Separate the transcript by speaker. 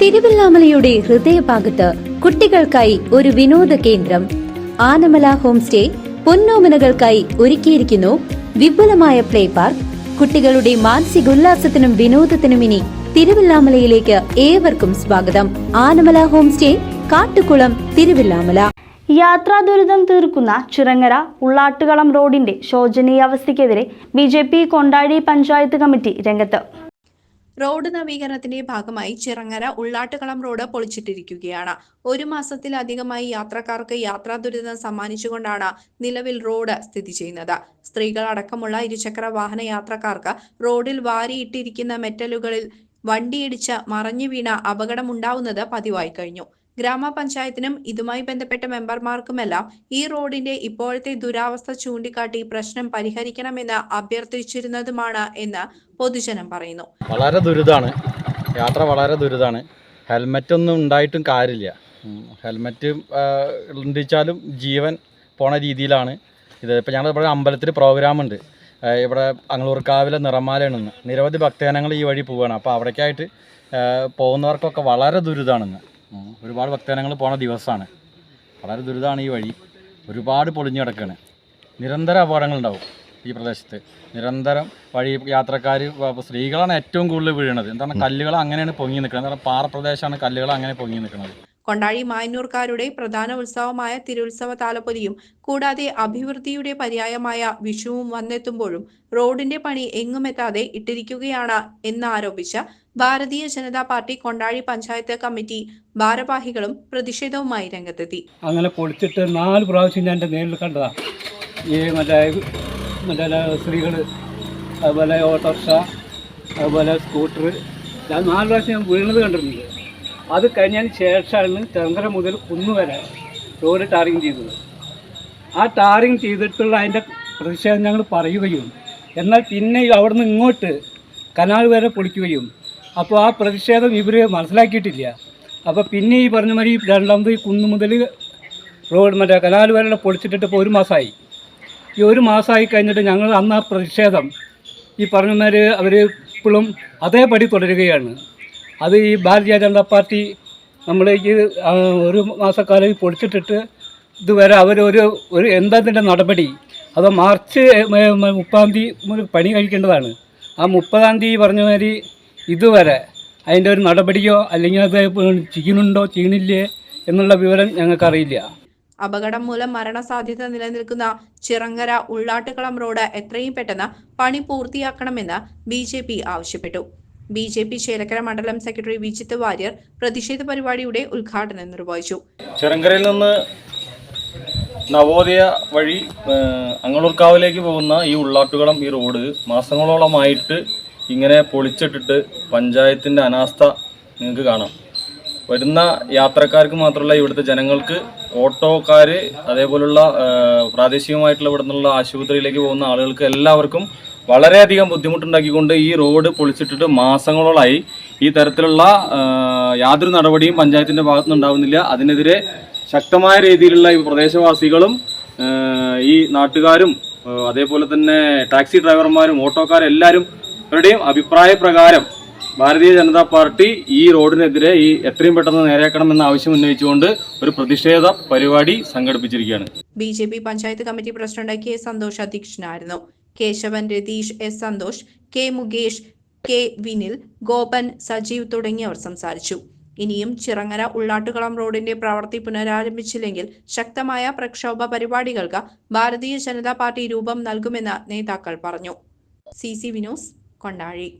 Speaker 1: തിരുവല്ലാമലയുടെ ഹൃദയഭാഗത്ത് കുട്ടികൾക്കായി ഒരു വിനോദ കേന്ദ്രം. ആനമല ഹോം സ്റ്റേ പൊന്നോമനകൾക്കായി ഒരുക്കിയിരിക്കുന്നു വിപുലമായ പ്ലേ പാർക്ക്. കുട്ടികളുടെ മാനസികോല്ലാസത്തിനും വിനോദത്തിനും ഇനി തിരുവല്ലാമലയിലേക്ക് ഏവർക്കും സ്വാഗതം. Anamala home stay Kattukulam Thiruvilwamala.
Speaker 2: യാത്രാ ദുരിതം തീർക്കുന്ന ചിറങ്ങര ഉള്ളാട്ടുകളം റോഡിന്റെ ശോചനീയാവസ്ഥയ്ക്കെതിരെ B J P Kondazhi panchayat committee രംഗത്ത്.
Speaker 3: റോഡ് നവീകരണത്തിന്റെ ഭാഗമായി ചിറങ്ങര ഉള്ളാട്ടുകളം റോഡ് പൊളിച്ചിട്ടിരിക്കുകയാണ്. ഒരു മാസത്തിലധികമായി യാത്രക്കാർക്ക് യാത്രാ ദുരിതം സമ്മാനിച്ചുകൊണ്ടാണ് നിലവിൽ റോഡ് സ്ഥിതി ചെയ്യുന്നത്. സ്ത്രീകൾ അടക്കമുള്ള ഇരുചക്ര വാഹന യാത്രക്കാർക്ക് റോഡിൽ വാരിയിട്ടിരിക്കുന്ന മെറ്റലുകളിൽ വണ്ടിയിടിച്ച് മറഞ്ഞു വീണ അപകടമുണ്ടാവുന്നത് പതിവായി കഴിഞ്ഞു. ഗ്രാമപഞ്ചായത്തിനും ഇതുമായി ബന്ധപ്പെട്ട മെമ്പർമാർക്കുമെല്ലാം ഈ റോഡിന്റെ ഇപ്പോഴത്തെ ദുരാവസ്ഥ ചൂണ്ടിക്കാട്ടി പ്രശ്നം പരിഹരിക്കണമെന്ന് അഭ്യർത്ഥിച്ചിരുന്നതുമാണ് എന്ന് പൊതുജനം പറയുന്നു.
Speaker 4: വളരെ ദുരിതാണ്. യാത്ര വളരെ ദുരിതാണ്. ഹെൽമെറ്റ് ഒന്നും ഉണ്ടായിട്ടും കാര്യമില്ല. ഹെൽമറ്റ് ഉണ്ടിച്ചാലും ജീവൻ പോണ രീതിയിലാണ്. ഇത് ഇപ്പോൾ ഞങ്ങൾ ഇവിടെ അമ്പലത്തിൽ പ്രോഗ്രാമുണ്ട്. ഇവിടെ അങ്ങളൂർക്കാവിലെ നിറമാലയാണെന്ന് നിരവധി ഭക്തജനങ്ങൾ ഈ വഴി പോവുകയാണ് അപ്പോൾ അവിടേക്കായിട്ട് പോകുന്നവർക്കൊക്കെ വളരെ ദുരിതമാണെന്ന് ഒരുപാട് ഭക്തജനങ്ങൾ പോണ ദിവസമാണ് വളരെ ദുരിതമാണ് ഈ വഴി. ഒരുപാട് പൊളിഞ്ഞു കിടക്കുകയാണ് നിരന്തരം അപകടങ്ങളുണ്ടാവും ഈ പ്രദേശത്ത്. നിരന്തരം വഴി യാത്രക്കാർ സ്ത്രീകളാണ് ഏറ്റവും കൂടുതൽ വീഴുന്നത്. എന്താണ്? കല്ലുകൾ അങ്ങനെയാണ് പൊങ്ങി നിൽക്കുന്നത്. എന്താണ്? പാറപ്രദേശമാണ് കല്ലുകൾ അങ്ങനെ പൊങ്ങി നിൽക്കുന്നത്.
Speaker 3: കൊണ്ടാഴി മായന്നൂർക്കാരുടെ പ്രധാന ഉത്സവമായ തിരുത്സവ താലപ്പൊലിയും കൂടാതെ അഭിവൃദ്ധിയുടെ പര്യായമായ വിഷുവും വന്നെത്തുമ്പോഴും റോഡിന്റെ പണി എങ്ങുമെത്താതെ ഇട്ടിരിക്കുകയാണ് എന്നാരോപിച്ച ഭാരതീയ ജനതാ പാർട്ടി കൊണ്ടാഴി പഞ്ചായത്ത് കമ്മിറ്റി ഭാരവാഹികളും പ്രതിഷേധവുമായി രംഗത്തെത്തി.
Speaker 5: അങ്ങനെ പൊളിച്ചിട്ട് നാല് പ്രാവശ്യം ഞാൻ നേരിൽ കണ്ടതാണ് ഈ മറ്റേ മറ്റേ സ്ത്രീകൾ അതുപോലെ ഓട്ടോറിക്ഷ അതുപോലെ സ്കൂട്ടർ ഞാൻ നാല് പ്രാവശ്യം ഞാൻ വീണത് കണ്ടിട്ടുണ്ട് അത് കഴിഞ്ഞതിന് ശേഷമാണ് ചന്ദ്ര മുതൽ കുന്നു വരെ റോഡ് ടാറിങ് ചെയ്തത്. ആ ടാറിങ് ചെയ്തിട്ടുള്ള അതിന്റെ പ്രതിഷേധം ഞങ്ങൾ പറയുകയും എന്നാൽ പിന്നെ അവിടെ നിന്ന് ഇങ്ങോട്ട് കനാൽ വരെ പൊളിക്കുകയും. അപ്പോൾ ആ പ്രതിഷേധം ഇവർ മനസ്സിലാക്കിയിട്ടില്ല. അപ്പോൾ പിന്നെ ഈ പറഞ്ഞ മാതിരി രണ്ടാമത് ഈ കുന്നു മുതൽ റോഡ് മറ്റേ കനാൽ വരെ പൊളിച്ചിട്ടിട്ട് ഇപ്പോൾ ഒരു മാസമായി. ഈ ഒരു മാസമായി കഴിഞ്ഞിട്ട് ഞങ്ങൾ അന്ന് ആ പ്രതിഷേധം ഈ പറഞ്ഞ മാതിരി അവർ ഇപ്പോഴും അതേപടി തുടരുകയാണ്. അത് ഈ ഭാരതീയ ജനതാ പാർട്ടി നമ്മളേക്ക് ഒരു മാസക്കാലം പൊളിച്ചിട്ടിട്ട് ഇതുവരെ അവരൊരു ഒരു എന്തതിന്റെ നടപടി? അത് മാർച്ച് മുപ്പതാം തീയതി പണി കഴിക്കേണ്ടതാണ്. ആ മുപ്പതാം തീയതി പറഞ്ഞ മാതിരി ഇതുവരെ അതിന്റെ ഒരു നടപടിയോ അല്ലെങ്കിൽ അത് ചെയ്യുന്നുണ്ടോ ചെയ്യണില്ലേ എന്നുള്ള വിവരം ഞങ്ങൾക്കറിയില്ല.
Speaker 3: അപകടം മൂലം മരണസാധ്യത നിലനിൽക്കുന്ന ചിറങ്ങര ഉള്ളാട്ടുകളം റോഡ് എത്രയും പെട്ടെന്ന് പണി പൂർത്തിയാക്കണമെന്ന് ബി ആവശ്യപ്പെട്ടു. ബി ജെ പി ചേലക്കര മണ്ഡലം സെക്രട്ടറി വിജിത്ത് വാര്യർ പ്രതിഷേധ പരിപാടിയുടെ ഉദ്ഘാടനം നിർവഹിച്ചു.
Speaker 6: ചിറങ്കരയിൽ നിന്ന് നവോദയ വഴി അങ്ങളൂർക്കാവിലേക്ക് പോകുന്ന ഈ ഉള്ളാട്ടുകളം ഈ റോഡ് മാസങ്ങളോളമായിട്ട് ഇങ്ങനെ പൊളിച്ചിട്ടിട്ട് പഞ്ചായത്തിന്റെ അനാസ്ഥ നിങ്ങൾക്ക് കാണാം. വരുന്ന യാത്രക്കാർക്ക് മാത്രമല്ല ഇവിടുത്തെ ജനങ്ങൾക്ക് ഓട്ടോക്കാർ അതേപോലുള്ള പ്രാദേശികമായിട്ടുള്ള ഇവിടെ നിന്നുള്ള ആശുപത്രിയിലേക്ക് പോകുന്ന ആളുകൾക്ക് എല്ലാവർക്കും വളരെയധികം ബുദ്ധിമുട്ടുണ്ടാക്കിക്കൊണ്ട് ഈ റോഡ് പൊളിച്ചിട്ടിട്ട് മാസങ്ങളോളായി ഈ തരത്തിലുള്ള യാതൊരു നടപടിയും പഞ്ചായത്തിന്റെ ഭാഗത്തുനിന്ന് ഉണ്ടാവുന്നില്ല. അതിനെതിരെ ശക്തമായ രീതിയിലുള്ള ഈ പ്രദേശവാസികളും ഈ നാട്ടുകാരും അതേപോലെ തന്നെ ടാക്സി ഡ്രൈവർമാരും ഓട്ടോക്കാരും എല്ലാവരും അവരുടെയും അഭിപ്രായ പ്രകാരം ഭാരതീയ ജനതാ പാർട്ടി ഈ റോഡിനെതിരെ ഈ എത്രയും പെട്ടെന്ന് നേരെയാക്കണമെന്ന ആവശ്യം ഉന്നയിച്ചുകൊണ്ട് ഒരു പ്രതിഷേധ പരിപാടി സംഘടിപ്പിച്ചിരിക്കുകയാണ്.
Speaker 3: B J P panchayat committee president K Santhosh അധ്യക്ഷനായിരുന്നു. Kesavan Ratheesh S Santhosh K Mukesh K Vinil Gopan Sajeev തുടങ്ങിയവർ സംസാരിച്ചു. ഇനിയും ചിറങ്ങര ഉള്ളാട്ടുകളം റോഡിന്റെ പ്രവൃത്തി പുനരാരംഭിച്ചില്ലെങ്കിൽ ശക്തമായ പ്രക്ഷോഭ പരിപാടികൾക്ക് ഭാരതീയ ജനതാ പാർട്ടി രൂപം നൽകുമെന്ന് നേതാക്കൾ പറഞ്ഞു. C C Vinos Kondazhi.